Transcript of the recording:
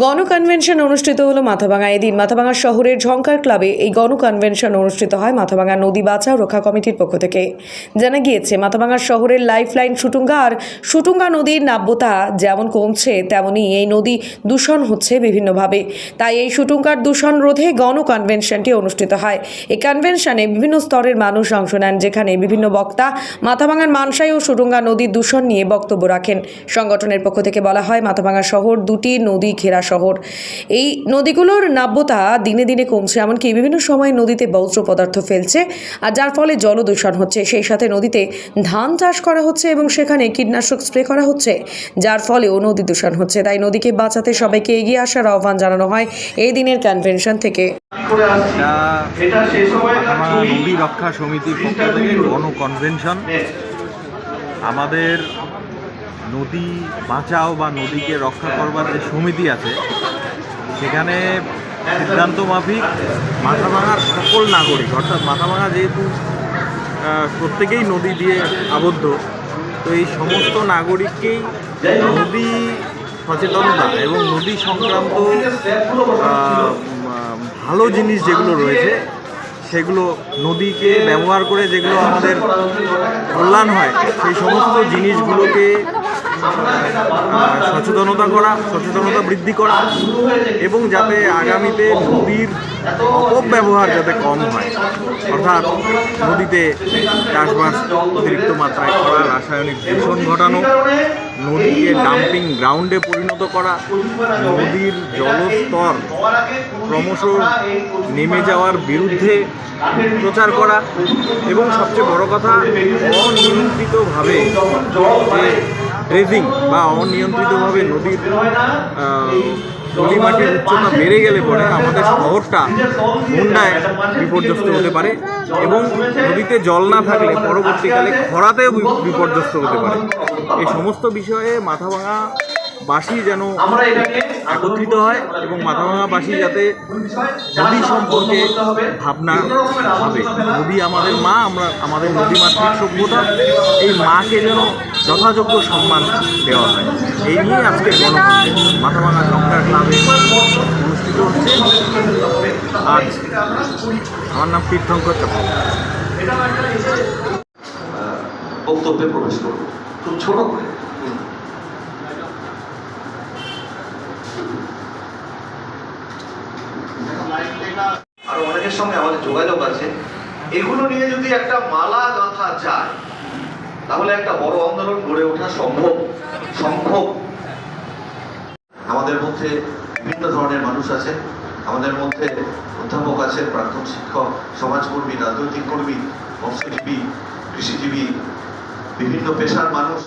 গণ কনভেনশন অনুষ্ঠিত হলো মাথাভাঙা এদিন। মাথাভাঙা শহরের ঝঙ্কার ক্লাবে এই গণ কনভেনশন অনুষ্ঠিত হয় মাথাভাঙা নদী বাঁচাও রক্ষা কমিটির পক্ষ থেকে। জানা গিয়েছে, মাথাভাঙা শহরের লাইফ লাইন সুটুঙ্গা আর সুটুঙ্গা নদীর নাব্যতা যেমন কমছে, তেমনি এই নদী দূষণ হচ্ছে বিভিন্নভাবে। তাই এই সুটুঙ্গার দূষণ রোধে গণ কনভেনশনটি অনুষ্ঠিত হয়। এই কনভেনশনে বিভিন্ন স্তরের মানুষ অংশ নেন, যেখানে বিভিন্ন বক্তা মাথাভাঙার মানসাই ও সুটুঙ্গা নদীর দূষণ নিয়ে বক্তব্য রাখেন। সংগঠনের পক্ষ থেকে বলা হয়, মাথাভাঙা শহর দুটি নদী ঘেরা শহর। এই নদীগুলোর নাব্যতা দিনে দিনে কমছে, এমনকি বিভিন্ন সময় নদীতে বজ্র পদার্থ ফেলছে, আর যার ফলে জল দূষণ হচ্ছে। সেই সাথে নদীতে ধান চাষ করা হচ্ছে এবং সেখানে কীটনাশক স্প্রে করা হচ্ছে, যার ফলেও নদী দূষণ হচ্ছে। তাই নদীকে বাঁচাতে সবাইকে এগিয়ে আসার আহ্বান জানানো হয় এই দিনের কনভেনশন থেকে। নদী রক্ষা পক্ষ থেকে আমাদের নদী বাঁচাও বা নদীকে রক্ষা করবার যে সমিতি আছে, সেখানে সিদ্ধান্ত মাফিক মাথাভাঙার সকল নাগরিক, অর্থাৎ মাথাভাঙা যেহেতু প্রত্যেকেই নদী দিয়ে আবদ্ধ, তো এই সমস্ত নাগরিককেই নদী সচেতনতা এবং নদী সংক্রান্ত ভালো জিনিস যেগুলো রয়েছে, সেগুলো নদীকে ব্যবহার করে যেগুলো আমাদের কল্যাণ হয়, সেই সমস্ত জিনিসগুলোকে সচেতনতা করা, সচেতনতা বৃদ্ধি করা এবং যাতে আগামীতে নদীর অপব্যবহার যাতে কম হয়। অর্থাৎ নদীতে চাষবাস অতিরিক্ত মাত্রায় করা, রাসায়নিক দূষণ ঘটানো, নদীকে ডাম্পিং গ্রাউন্ডে পরিণত করা, নদীর জলস্তর ক্রমশ নেমে যাওয়ার বিরুদ্ধে প্রচার করা এবং সবচেয়ে বড় কথা, অনিয়ন্ত্রিতভাবে যে ড্রেজিং বা অনিয়ন্ত্রিতভাবে নদীর আহ, নদী মাটির উচ্চতা বেড়ে গেলে পরে আমাদের শহরটা বন্যায় বিপর্যস্ত হতে পারে এবং নদীতে জল না থাকলে পরবর্তীকালে খরাতেও বিপর্যস্ত হতে পারে। এই সমস্ত বিষয়ে মাথাভাঙা বাসী যেন একত্রিত হয় এবং মাথাভাঙাবাসী যাতে নদী সম্পর্কে ভাবনা হবে নদী আমাদের মা আমরা আমাদের নদীমাতৃক সভ্যতা এই মাকে যেন যথাযোগ্য সম্মান দেওয়া হয়। এই নিয়ে আজকে গণকণ্ঠে মাথাভাঙা জঙ্কার ক্লাবে অনুষ্ঠিত হচ্ছে। আজ আমার নাম তীর্থঙ্কর বক্তব্যে প্রবেশ করব। খুব ছোট করে। আরও অনেকের সঙ্গে আমাদের যোগাযোগ আছে। এগুলো নিয়ে যদি একটা মালা গাঁথা যায় তাহলে একটা বড় আন্দোলন গড়ে ওঠা সম্ভব সম্ভব। আমাদের মধ্যে বিভিন্ন ধরনের মানুষ আছে, আমাদের মধ্যে অধ্যাপক আছে প্রাক্তন শিক্ষক, সমাজকর্মী, রাজনৈতিক কর্মী মৎস্যজীবী কৃষিজীবী, বিভিন্ন পেশার মানুষ।